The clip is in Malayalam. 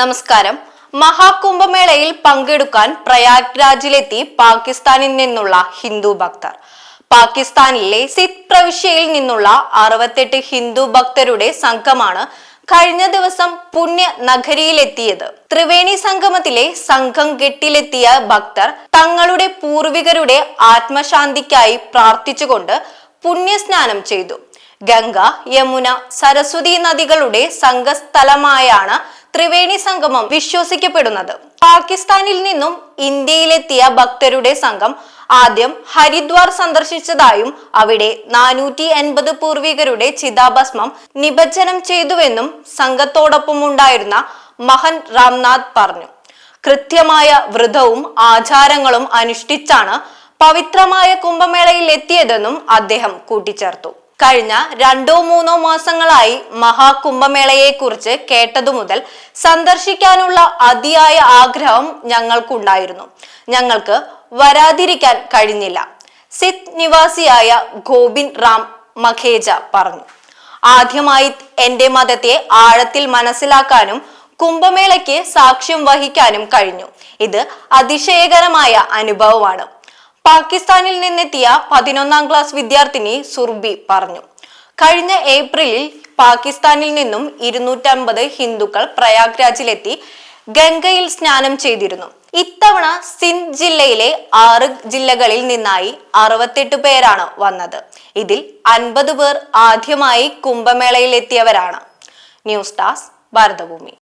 നമസ്കാരം. മഹാകുംഭമേളയിൽ പങ്കെടുക്കാൻ പ്രയാഗ്രാജിലെത്തി പാകിസ്ഥാനിൽ നിന്നുള്ള ഹിന്ദു ഭക്തർ. പാകിസ്ഥാനിലെ സിഖ് പ്രവിശ്യയിൽ നിന്നുള്ള അറുപത്തെട്ട് ഹിന്ദു ഭക്തരുടെ സംഘമാണ് കഴിഞ്ഞ ദിവസം പുണ്യ നഗരിയിലെത്തിയത് ത്രിവേണി സംഗമത്തിലെ സംഘം കെട്ടിലെത്തിയ ഭക്തർ തങ്ങളുടെ പൂർവികരുടെ ആത്മശാന്തിക്കായി പ്രാർത്ഥിച്ചുകൊണ്ട് പുണ്യസ്നാനം ചെയ്തു. ഗംഗ യമുന സരസ്വതി നദികളുടെ സംഘസ്ഥലമായാണ് ത്രിവേണി സംഗമം വിശ്വസിക്കപ്പെടുന്നത്. പാകിസ്ഥാനിൽ നിന്നും ഇന്ത്യയിലെത്തിയ ഭക്തരുടെ സംഘം ആദ്യം ഹരിദ്വാർ സന്ദർശിച്ചതായും അവിടെ നാനൂറ്റി എൺപത് പൂർവികരുടെ ചിതാഭസ്മം നിബജ്ജനം ചെയ്തുവെന്നും സംഘത്തോടൊപ്പം ഉണ്ടായിരുന്ന മഹൻ രാംനാഥ് പറഞ്ഞു. കൃത്യമായ വ്രതവും ആചാരങ്ങളും അനുഷ്ഠിച്ചാണ് പവിത്രമായ കുംഭമേളയിൽ എത്തിയതെന്നും അദ്ദേഹം കൂട്ടിച്ചേർത്തു. കഴിഞ്ഞ രണ്ടോ മൂന്നോ മാസങ്ങളായി മഹാകുംഭമേളയെക്കുറിച്ച് കേട്ടതു മുതൽ സന്ദർശിക്കാനുള്ള അതിയായ ആഗ്രഹം ഞങ്ങൾക്കുണ്ടായിരുന്നു. ഞങ്ങൾക്ക് വരാതിരിക്കാൻ കഴിഞ്ഞില്ല. സിഖ് നിവാസിയായ ഗോവിന്ദ് റാം മഖേജ പറഞ്ഞു. ആദ്യമായി എന്റെ മതത്തെ ആഴത്തിൽ മനസ്സിലാക്കാനും കുംഭമേളയ്ക്ക് സാക്ഷ്യം വഹിക്കാനും കഴിഞ്ഞു. ഇത് അതിശയകരമായ അനുഭവമാണ്. പാകിസ്ഥാനിൽ നിന്നെത്തിയ പതിനൊന്നാം ക്ലാസ് വിദ്യാർത്ഥിനി സുർബി പറഞ്ഞു. കഴിഞ്ഞ ഏപ്രിലിൽ പാകിസ്ഥാനിൽ നിന്നും ഇരുന്നൂറ്റമ്പത് ഹിന്ദുക്കൾ പ്രയാഗ്രാജിലെത്തി ഗംഗയിൽ സ്നാനം ചെയ്തിരുന്നു. ഇത്തവണ സിന്ധ് ജില്ലയിലെ ആറ് ജില്ലകളിൽ നിന്നായി അറുപത്തെട്ട് പേരാണ് വന്നത്. ഇതിൽ അൻപത് പേർ ആദ്യമായി കുംഭമേളയിൽ എത്തിയവരാണ് ന്യൂസ് ഡെസ്ക് ഭാരതഭൂമി.